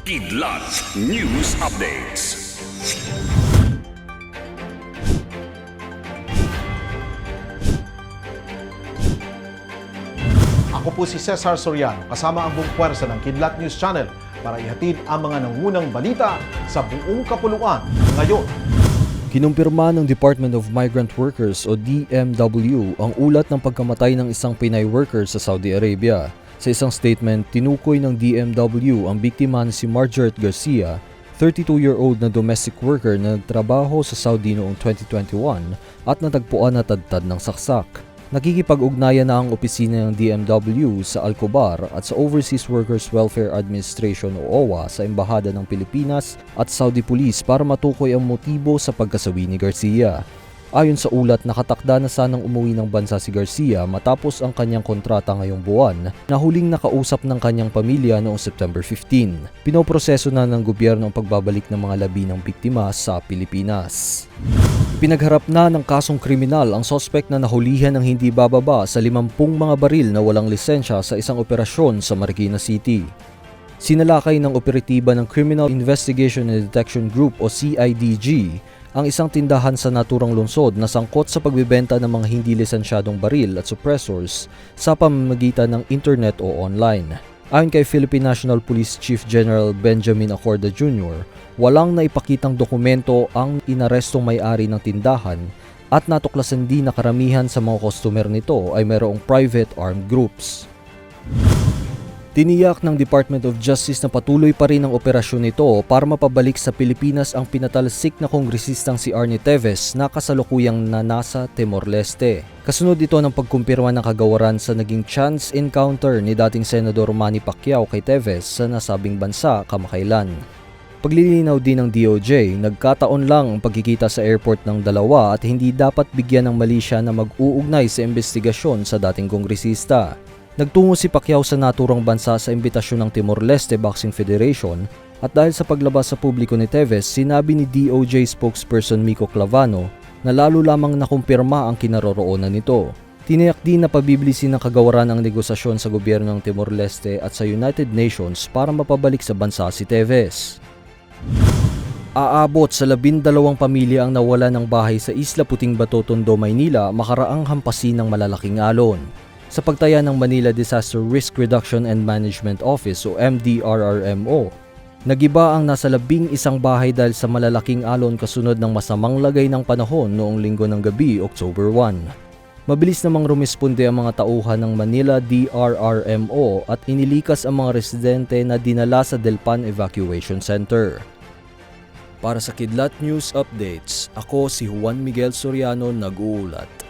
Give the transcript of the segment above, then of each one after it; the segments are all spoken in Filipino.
Kidlat News Updates. Ako po si Cesar Soriano, kasama ang buong puwersa ng Kidlat News Channel para ihatid ang mga nangunang balita sa buong kapuluan ngayon. Kinumpirma ng Department of Migrant Workers o DMW ang ulat ng pagkamatay ng isang Pinay worker sa Saudi Arabia. Sa isang statement, tinukoy ng DMW ang biktima na si Margaret Garcia, 32-year-old na domestic worker na nagtrabaho sa Saudi noong 2021 at natagpuan na tadtad ng saksak. Nakikipag-ugnayan na ang opisina ng DMW sa Alcobar at sa Overseas Workers Welfare Administration o OWA sa Embahada ng Pilipinas at Saudi Police para matukoy ang motibo sa pagkasawi ni Garcia. Ayon sa ulat, nakatakda na sanang umuwi ng bansa si Garcia matapos ang kanyang kontrata ngayong buwan na huling nakausap ng kanyang pamilya noong September 15. Pinoproseso na ng gobyerno ang pagbabalik ng mga labi ng biktima sa Pilipinas. Pinagharap na ng kasong kriminal ang sospek na nahulihan ng hindi bababa sa 50 mga baril na walang lisensya sa isang operasyon sa Marikina City. Sinalakay ng operatiba ng Criminal Investigation and Detection Group o CIDG ang isang tindahan sa naturang lungsod na sangkot sa pagbebenta ng mga hindi lisensyadong baril at suppressors sa pamamagitan ng internet o online. Ayon kay Philippine National Police Chief General Benjamin Acorda Jr., walang naipakitang dokumento ang inarestong may-ari ng tindahan at natuklasan din na karamihan sa mga customer nito ay mayroong private armed groups. Tiniyak ng Department of Justice na patuloy pa rin ang operasyon nito para mapabalik sa Pilipinas ang pinatalsik na kongresistang si Arnie Teves na kasalukuyang na nasa Timor-Leste. Kasunod ito ng pagkumpirma ng kagawaran sa naging chance encounter ni dating Senador Manny Pacquiao kay Teves sa nasabing bansa kamakailan. Paglilinaw din ng DOJ, nagkataon lang ang pagkikita sa airport ng dalawa at hindi dapat bigyan ng mali na mag-uugnay sa investigasyon sa dating kongresista. Nagtungo si Pacquiao sa naturang bansa sa imbitasyon ng Timor-Leste Boxing Federation at dahil sa paglabas sa publiko ni Teves, sinabi ni DOJ spokesperson Miko Clavano na lalo lamang nakumpirma ang kinaroroonan nito. Tiniyak din na pabiblisin ng kagawaran ang negosasyon sa gobyerno ng Timor-Leste at sa United Nations para mapabalik sa bansa si Teves. Aabot sa labindalawang pamilya ang nawala ng bahay sa Isla Puting Bato, Tondo, Maynila makaraang hampasin ng malalaking alon. Sa pagtaya ng Manila Disaster Risk Reduction and Management Office o MDRRMO, nagiba ang nasa labing isang bahay dahil sa malalaking alon kasunod ng masamang lagay ng panahon noong linggo ng gabi, October 1. Mabilis namang rumisponde ang mga tauhan ng Manila DRRMO at inilikas ang mga residente na dinala sa Delpan Evacuation Center. Para sa Kidlat News Updates, ako si Juan Miguel Soriano nag-uulat.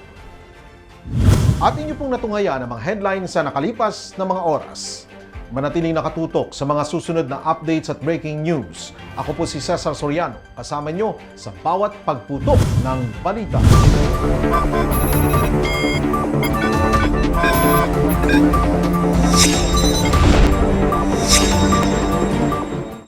At inyo pong natunghaya ang mga headlines sa nakalipas na mga oras. Manatiling nakatutok sa mga susunod na updates at breaking news. Ako po si Cesar Soriano, kasama nyo sa bawat pagputok ng balita.